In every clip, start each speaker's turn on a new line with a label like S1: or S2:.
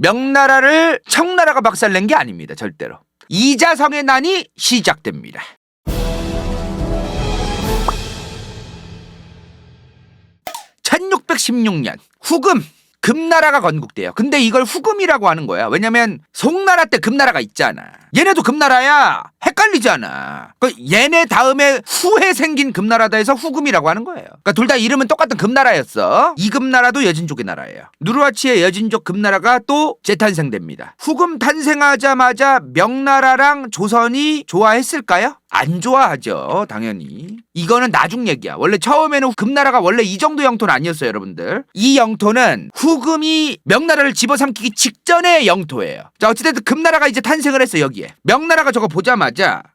S1: 명나라를 청나라가 박살낸 게 아닙니다. 절대로. 이자성의 난이 시작됩니다. (1616년) 후금 금나라가 건국돼요. 근데 이걸 후금이라고 하는 거야. 왜냐면 송나라 때 금나라가 있잖아. 얘네도 금나라야. 헷갈리잖아. 그 얘네 다음에 후에 생긴 금나라다 해서 후금이라고 하는 거예요. 그러니까 둘 다 이름은 똑같은 금나라였어. 이 금나라도 여진족의 나라예요. 누르하치의 여진족 금나라가 또 재탄생됩니다. 후금 탄생하자마자 명나라랑 조선이 좋아했을까요? 안 좋아하죠, 당연히. 이거는 나중 얘기야. 원래 처음에는 금나라가 원래 이 정도 영토는 아니었어요, 여러분들. 이 영토는 후금이 명나라를 집어삼키기 직전의 영토예요. 자, 어찌됐든 금나라가 이제 탄생을 했어, 여기에. 명나라가 저거 보자마자, 어?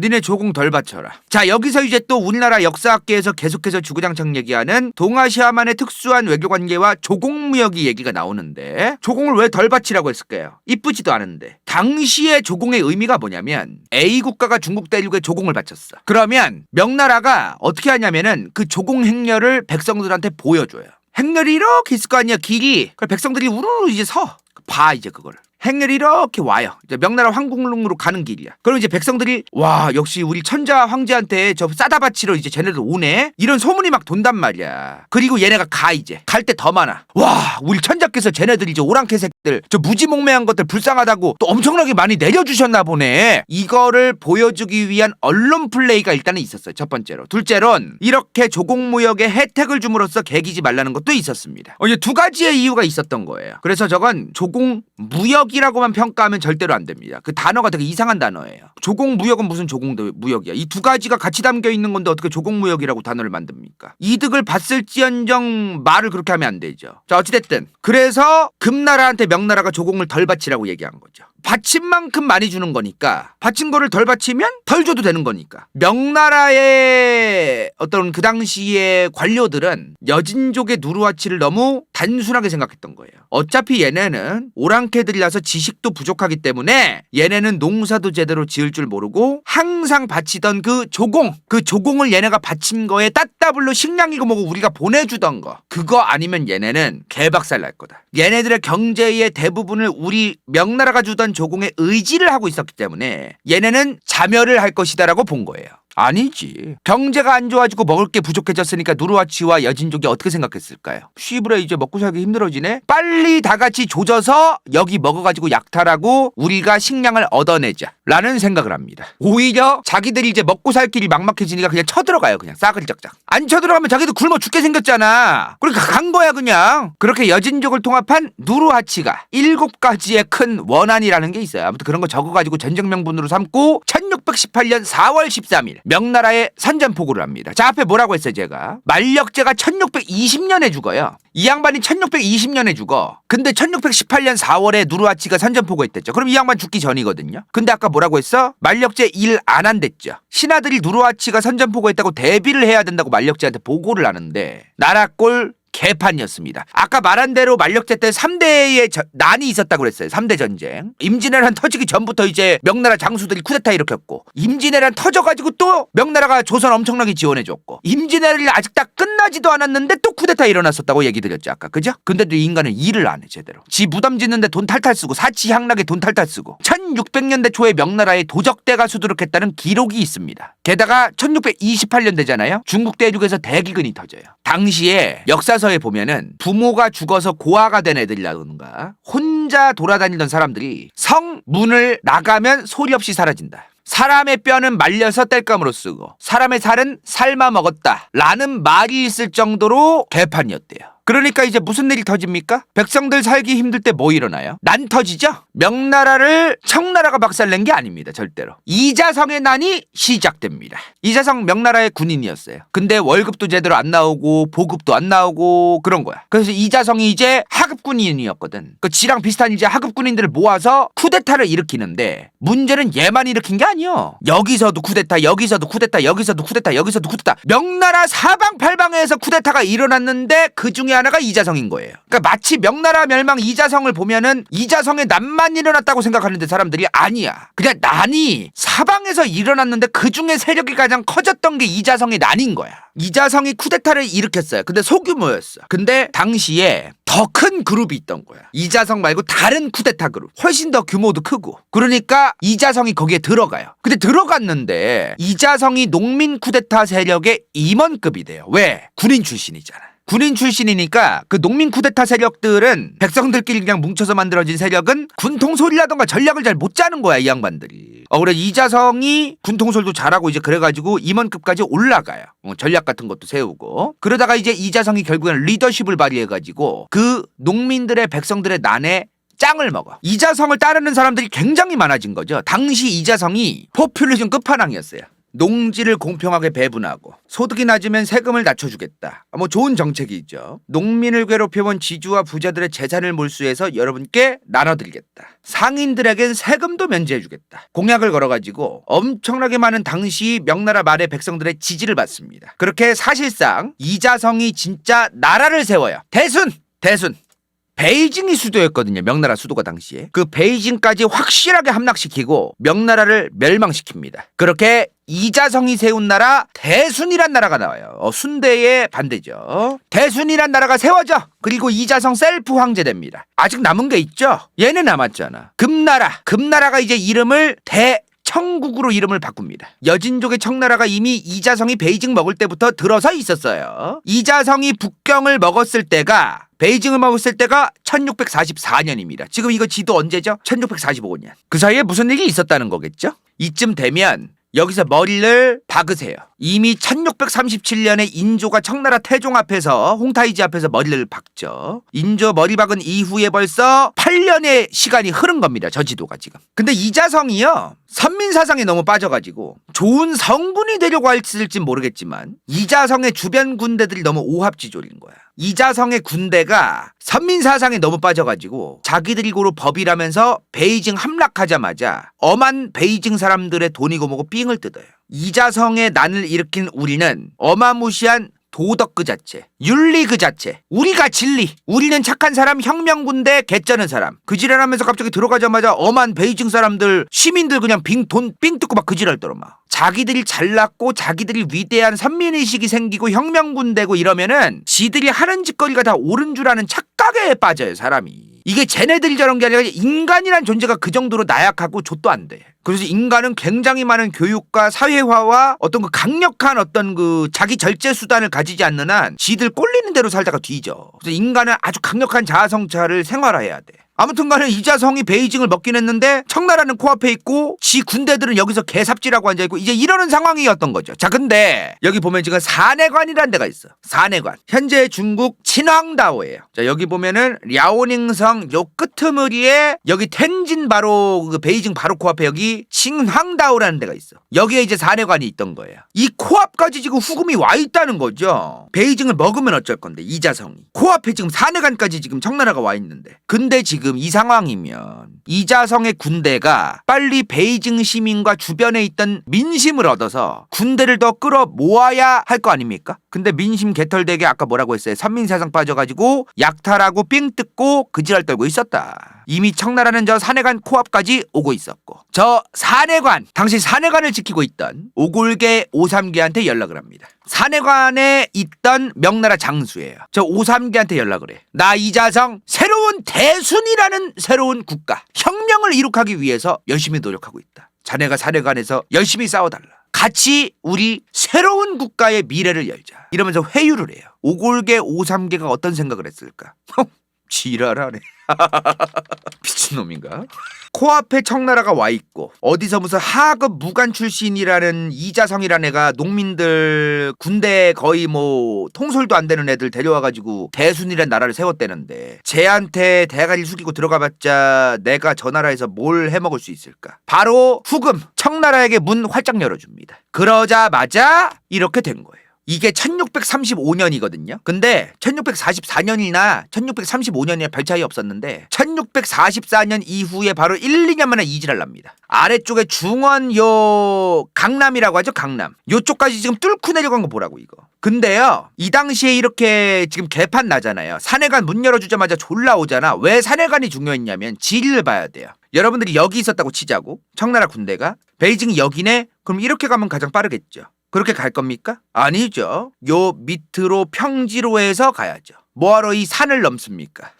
S1: 니네 조공 덜 바쳐라. 자, 여기서 이제 또 우리나라 역사학계에서 계속해서 주구장창 얘기하는 동아시아만의 특수한 외교관계와 조공무역이 얘기가 나오는데, 조공을 왜덜 바치라고 했을까요? 이쁘지도 않은데. 당시의 조공의 의미가 뭐냐면, A 국가가 중국 대륙에 조공을 바쳤어. 그러면 명나라가 어떻게 하냐면은 그 조공 행렬을 백성들한테 보여줘요. 행렬이 이렇게 있을 거 아니야, 길이. 그 백성들이 우르르 이제 서. 봐, 이제 그걸. 행렬이 이렇게 와요. 이제 명나라 황궁릉으로 가는 길이야. 그럼 이제 백성들이 와 역시 우리 천자 황제한테 저 싸다 바치러 이제 쟤네들 오네. 이런 소문이 막 돈단 말이야. 그리고 얘네가 가 이제 갈 때 더 많아. 와 우리 천자께서 쟤네들 이제 오랑캐 새끼들 저 무지몽매한 것들 불쌍하다고 또 엄청나게 많이 내려주셨나 보네. 이거를 보여주기 위한 언론 플레이가 일단은 있었어요. 첫 번째로. 둘째론 이렇게 조공무역에 혜택을 줌으로써 개기지 말라는 것도 있었습니다. 어, 이제 두 가지의 이유가 있었던 거예요. 그래서 저건 조공무역 이라고만 평가하면 절대로 안 됩니다. 그 단어가 되게 이상한 단어예요. 조공 무역은 무슨 조공 무역이야? 이 두 가지가 같이 담겨 있는 건데 어떻게 조공 무역이라고 단어를 만듭니까? 이득을 봤을지언정 말을 그렇게 하면 안 되죠. 자 어찌됐든 그래서 금나라한테 명나라가 조공을 덜 바치라고 얘기한 거죠. 바친 만큼 많이 주는 거니까 바친 거를 덜 바치면 덜 줘도 되는 거니까 명나라의 어떤 그 당시의 관료들은 여진족의 누르하치를 너무 단순하게 생각했던 거예요. 어차피 얘네는 오랑캐들이라서 지식도 부족하기 때문에 얘네는 농사도 제대로 지을 줄 모르고 항상 바치던 그 조공 그 조공을 얘네가 바친 거에 따따블로 식량이고 뭐고 우리가 보내주던 거 그거 아니면 얘네는 개박살 날 거다. 얘네들의 경제의 대부분을 우리 명나라가 주던 조공에 의지를 하고 있었기 때문에 얘네는 자멸을 할 것이다라고 본 거예요. 아니지. 경제가 안 좋아지고 먹을 게 부족해졌으니까 누르와치와 여진족이 어떻게 생각했을까요? 쉬브레 이제 먹고 살기 힘들어지네? 빨리 다 같이 조져서 여기 먹어가지고 약탈하고 우리가 식량을 얻어내자. 라는 생각을 합니다. 오히려 자기들이 이제 먹고 살 길이 막막해지니까 그냥 쳐들어가요. 그냥 싸그리 짝짝. 안 쳐들어가면 자기도 굶어 죽게 생겼잖아. 그러니까 간 거야 그냥. 그렇게 여진족을 통합한 누르하치가 일곱 가지의 큰 원한이라는 게 있어요. 아무튼 그런 거 적어가지고 전쟁 명분으로 삼고 1618년 4월 13일 명나라에 선전포고를 합니다. 자 앞에 뭐라고 했어요 제가 만력제가 1620년에 죽어요. 이 양반이 1620년에 죽어. 근데 1618년 4월에 누르하치가 선전포고했댔죠. 그럼 이 양반 죽기 전이거든요. 근데 아까 뭐라고 했어? 만력제 일 안 한댔죠. 신하들이 누르하치가 선전포고했다고 대비를 해야 된다고 만력제한테 보고를 하는데 나라꼴 개판이었습니다. 아까 말한 대로 만력제 때 3대의 난이 있었다고 그랬어요. 3대 전쟁. 임진왜란 터지기 전부터 이제 명나라 장수들이 쿠데타 일으켰고 임진왜란 터져가지고 또 명나라가 조선 엄청나게 지원해줬고 임진왜란이 아직 다 끝나지도 않았는데 또 쿠데타 일어났었다고 얘기 드렸죠 아까 그죠? 근데도 이 인간은 일을 안 해 제대로. 지 무덤 짓는데 돈 탈탈 쓰고 사치향락에 돈 탈탈 쓰고 1600년대 초에 명나라에 도적대가 수두룩했다는 기록이 있습니다. 게다가 1628년 되잖아요. 중국 대륙에서 대기근이 터져요. 당시에 역사서에 보면은 부모가 죽어서 고아가 된 애들이라든가 혼자 돌아다니던 사람들이 성 문을 나가면 소리 없이 사라진다. 사람의 뼈는 말려서 땔감으로 쓰고 사람의 살은 삶아 먹었다 라는 말이 있을 정도로 개판이었대요. 그러니까 이제 무슨 일이 터집니까? 백성들 살기 힘들 때 뭐 일어나요? 난 터지죠? 명나라를 청나라가 박살낸 게 아닙니다. 절대로. 이자성의 난이 시작됩니다. 이자성 명나라의 군인이었어요. 근데 월급도 제대로 안 나오고 보급도 안 나오고 그런 거야. 그래서 이자성이 이제 하급 군인이었거든. 그 지랑 비슷한 이제 하급 군인들을 모아서 쿠데타를 일으키는데 문제는 얘만 일으킨 게 아니요. 여기서도 쿠데타, 여기서도 쿠데타, 여기서도 쿠데타, 여기서도 쿠데타. 명나라 사방팔방에서 쿠데타가 일어났는데 그 중에 하나가 이자성인 거예요. 그러니까 마치 명나라 멸망 이자성을 보면은 이자성에 난만 일어났다고 생각하는데 사람들이 아니야. 그냥 난이 사방에서 일어났는데 그 중에 세력이 가장 커졌던 게 이자성의 난인 거야. 이자성이 쿠데타를 일으켰어요. 근데 소규모였어. 근데 당시에 더 큰 그룹이 있던 거야. 이자성 말고 다른 쿠데타 그룹. 훨씬 더 규모도 크고. 그러니까 이자성이 거기에 들어가요. 근데 들어갔는데 이자성이 농민 쿠데타 세력의 임원급이 돼요. 왜? 군인 출신이잖아. 군인 출신이니까 그 농민 쿠데타 세력들은 백성들끼리 그냥 뭉쳐서 만들어진 세력은 군 통솔이라던가 전략을 잘 못 짜는 거야 이 양반들이. 어 그래 이자성이 군 통솔도 잘하고 이제 그래가지고 임원급까지 올라가요. 어, 전략 같은 것도 세우고 그러다가 이제 이자성이 결국엔 리더십을 발휘해가지고 그 농민들의 백성들의 난에 짱을 먹어. 이자성을 따르는 사람들이 굉장히 많아진 거죠. 당시 이자성이 포퓰리즘 끝판왕이었어요. 농지를 공평하게 배분하고 소득이 낮으면 세금을 낮춰주겠다. 뭐 좋은 정책이 있죠. 농민을 괴롭혀온 지주와 부자들의 재산을 몰수해서 여러분께 나눠드리겠다. 상인들에겐 세금도 면제해주겠다. 공약을 걸어가지고 엄청나게 많은 당시 명나라 말의 백성들의 지지를 받습니다. 그렇게 사실상 이자성이 진짜 나라를 세워요. 대순! 대순! 베이징이 수도였거든요. 명나라 수도가 당시에. 그 베이징까지 확실하게 함락시키고 명나라를 멸망시킵니다. 그렇게 이자성이 세운 나라 대순이란 나라가 나와요. 어, 순대의 반대죠. 대순이란 나라가 세워져. 그리고 이자성 셀프 황제 됩니다. 아직 남은 게 있죠. 얘는 남았잖아. 금나라. 금나라가 이제 이름을 대 청국으로 이름을 바꿉니다. 여진족의 청나라가 이미 이자성이 베이징 먹을 때부터 들어서 있었어요. 이자성이 북경을 먹었을 때가 베이징을 먹었을 때가 1644년입니다. 지금 이거 지도 언제죠? 1645년. 그 사이에 무슨 일이 있었다는 거겠죠? 이쯤 되면 여기서 머리를 박으세요. 이미 1637년에 인조가 청나라 태종 앞에서 홍타이지 앞에서 머리를 박죠. 인조 머리 박은 이후에 벌써 8년의 시간이 흐른 겁니다. 저 지도가 지금. 근데 이자성이요. 선민 사상에 너무 빠져가지고 좋은 성군이 되려고 했을진 모르겠지만 이자성의 주변 군대들이 너무 오합지졸인 거야. 이자성의 군대가 선민 사상에 너무 빠져가지고 자기들이 고로 법이라면서 베이징 함락하자마자 엄한 베이징 사람들의 돈이고 뭐고 삥을 뜯어요. 이자성의 난을 일으킨 우리는 어마무시한 도덕 그 자체, 윤리 그 자체, 우리가 진리, 우리는 착한 사람, 혁명군대 개쩌는 사람. 그 지랄하면서 갑자기 들어가자마자 엄한 베이징 사람들, 시민들 그냥 빙, 돈, 삥 뜯고 막 그 지랄 떨어 막. 자기들이 잘났고 자기들이 위대한 선민의식이 생기고 혁명군 되고 이러면은 지들이 하는 짓거리가 다 옳은 줄 아는 착각에 빠져요, 사람이. 이게 쟤네들이 저런 게 아니라 인간이란 존재가 그 정도로 나약하고 좆도 안 돼. 그래서 인간은 굉장히 많은 교육과 사회화와 어떤 그 강력한 어떤 그 자기 절제 수단을 가지지 않는 한 지들 꼴리는 대로 살다가 뒤져. 그래서 인간은 아주 강력한 자아성찰을 생활화해야 돼. 아무튼 간에 이자성이 베이징을 먹긴 했는데 청나라는 코앞에 있고 지 군대들은 여기서 개삽지라고 앉아 있고 이제 이러는 상황이었던 거죠. 자 근데 여기 보면 지금 사내관이라는 데가 있어. 사내관. 현재 중국 친황다오예요. 자 여기 보면은 랴오닝성 요 끄트머리에 여기 텐진 바로 그 베이징 바로 코앞에 여기 칭황다오라는 데가 있어. 여기에 이제 사내관이 있던 거예요. 이 코앞까지 지금 후금이 와 있다는 거죠. 베이징을 먹으면 어쩔 건데 이자성이 코앞에 지금 사내관까지 지금 청나라가 와 있는데 근데 지금 이 상황이면 이자성의 군대가 빨리 베이징 시민과 주변에 있던 민심을 얻어서 군대를 더 끌어 모아야 할 거 아닙니까? 근데 민심 개털되게 아까 뭐라고 했어요? 선민사상 빠져가지고 약탈하고 삥 뜯고 그지랄 떨고 있었다. 이미 청나라는 저 사내관 코앞까지 오고 있었고 저 사내관 당시 사내관을 지키고 있던 오골계 오삼계한테 연락을 합니다. 사내관에 있던 명나라 장수예요. 저 오삼계한테 연락을 해. 나 이자성 새로운 대순이라는 새로운 국가 혁명을 이룩하기 위해서 열심히 노력하고 있다. 자네가 사내관에서 열심히 싸워달라. 같이 우리 새로운 국가의 미래를 열자. 이러면서 회유를 해요. 오골계 오삼계가 어떤 생각을 했을까? 지랄하네. 미친놈인가? 코앞에 청나라가 와 있고 어디서 무슨 하급 무관 출신이라는 이자성이라는 애가 농민들 군대 거의 뭐 통솔도 안 되는 애들 데려와 가지고 대순이란 나라를 세웠대는데 쟤한테 대가리 숙이고 들어가봤자 내가 저 나라에서 뭘 해먹을 수 있을까? 바로 후금 청나라에게 문 활짝 열어줍니다. 그러자마자 이렇게 된 거예요. 이게 1635년이거든요. 근데 1644년이나 1635년이나 별 차이 없었는데 1644년 이후에 바로 1, 2년 만에 이지랄 납니다. 아래쪽에 중원 요 강남이라고 하죠. 강남. 요쪽까지 지금 뚫고 내려간 거 보라고 이거. 근데요. 이 당시에 이렇게 지금 개판 나잖아요. 산해관 문 열어주자마자 졸라 오잖아. 왜 산해관이 중요했냐면 지리를 봐야 돼요. 여러분들이 여기 있었다고 치자고 청나라 군대가 베이징이 여기네 그럼 이렇게 가면 가장 빠르겠죠 그렇게 갈 겁니까? 아니죠 요 밑으로 평지로 해서 가야죠 뭐하러 이 산을 넘습니까?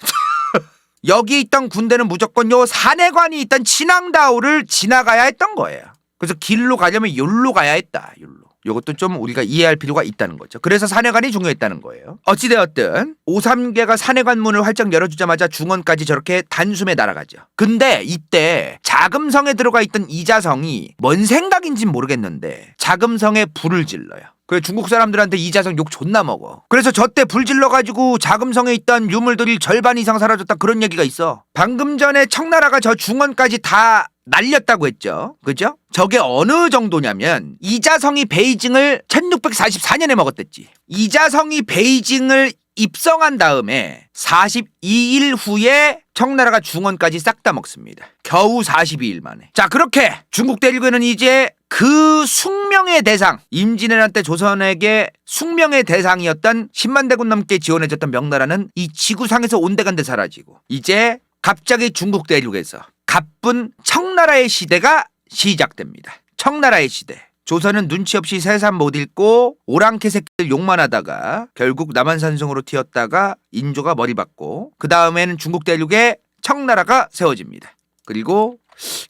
S1: 여기 있던 군대는 무조건 요 산해관이 있던 진앙다오를 지나가야 했던 거예요 그래서 길로 가려면 요로 가야 했다 요로 요것도 좀 우리가 이해할 필요가 있다는 거죠. 그래서 산해관이 중요했다는 거예요. 어찌되었든 오삼계가 산해관 문을 활짝 열어주자마자 중원까지 저렇게 단숨에 날아가죠. 근데 이때 자금성에 들어가 있던 이자성이 뭔 생각인진 모르겠는데 자금성에 불을 질러요. 그래 중국 사람들한테 이자성 욕 존나 먹어. 그래서 저때 불 질러 가지고 자금성에 있던 유물들이 절반 이상 사라졌다 그런 얘기가 있어. 방금 전에 청나라가 저 중원까지 다 날렸다고 했죠. 그죠? 저게 어느 정도냐면 이자성이 베이징을 1644년에 먹었댔지. 이자성이 베이징을 입성한 다음에 42일 후에 청나라가 중원까지 싹 다 먹습니다. 겨우 42일 만에. 자, 그렇게 중국 대륙에는 이제 그 숙명의 대상, 임진왜란 때 조선에게 숙명의 대상이었던 10만 대군 넘게 지원해줬던 명나라는 이 지구상에서 온데간데 사라지고 이제 갑자기 중국 대륙에서 가쁜 청나라의 시대가 시작됩니다. 청나라의 시대. 조선은 눈치 없이 새삼 못 읽고 오랑캐 새끼들 욕만 하다가 결국 남한산성으로 튀었다가 인조가 머리 받고 그 다음에는 중국 대륙에 청나라가 세워집니다. 그리고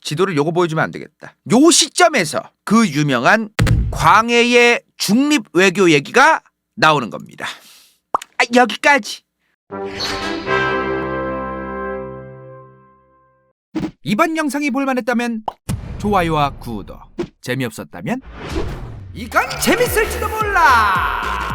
S1: 지도를 요거 보여주면 안 되겠다. 요 시점에서 그 유명한 광해의 중립 외교 얘기가 나오는 겁니다. 아, 여기까지. 이번 영상이 볼만했다면 좋아요와 구독 재미없었다면 이건 재밌을지도 몰라